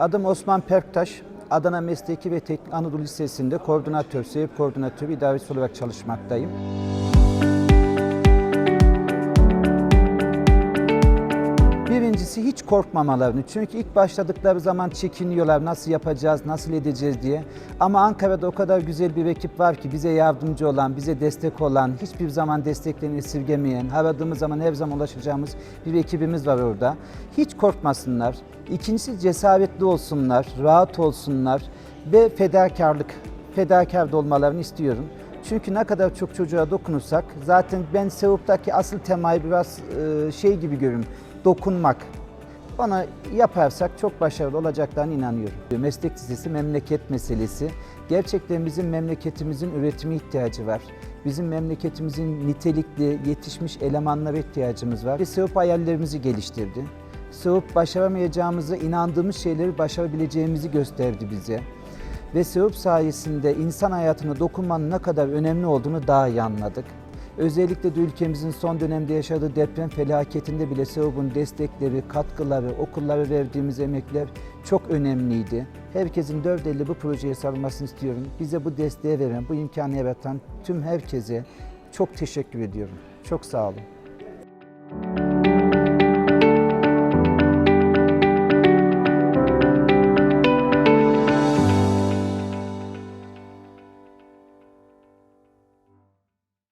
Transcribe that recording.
Adım Osman Perktaş. Adana Mesleki ve Teknik Anadolu Lisesi'nde koordinatör, seyir koordinatörü idaresi olarak çalışmaktayım. Birincisi hiç korkmamalarını. Çünkü ilk başladıkları zaman çekiniyorlar nasıl yapacağız, nasıl edeceğiz diye. Ama Ankara'da o kadar güzel bir ekip var ki bize yardımcı olan, bize destek olan, hiçbir zaman desteklerini esirgemeyen, aradığımız zaman her zaman ulaşacağımız bir ekibimiz var orada. Hiç korkmasınlar. İkincisi cesaretli olsunlar, rahat olsunlar ve fedakarlık, fedakar da olmalarını istiyorum. Çünkü ne kadar çok çocuğa dokunursak zaten ben Sevup'taki asıl temayı biraz e, şey gibi görüyorum. Dokunmak. Bana yaparsak çok başarılı olacaklarına inanıyorum. Meslek lisesi memleket meselesi. Gerçekten bizim memleketimizin üretime ihtiyacı var. Bizim memleketimizin nitelikli, yetişmiş elemanlara ihtiyacımız var. Ve Sevop hayallerimizi geliştirdi. Sevop başaramayacağımızı, inandığımız şeyleri başarabileceğimizi gösterdi bize. Ve Sevop sayesinde insan hayatına dokunmanın ne kadar önemli olduğunu daha iyi anladık. Özellikle de ülkemizin son dönemde yaşadığı deprem felaketinde bile Sevop'un destekleri, katkıları, okullara verdiğimiz emekler çok önemliydi. Herkesin dört elle bu projeye sarılmasını istiyorum. Bize bu desteği veren, bu imkanı yaratan tüm herkese çok teşekkür ediyorum. Çok sağ olun.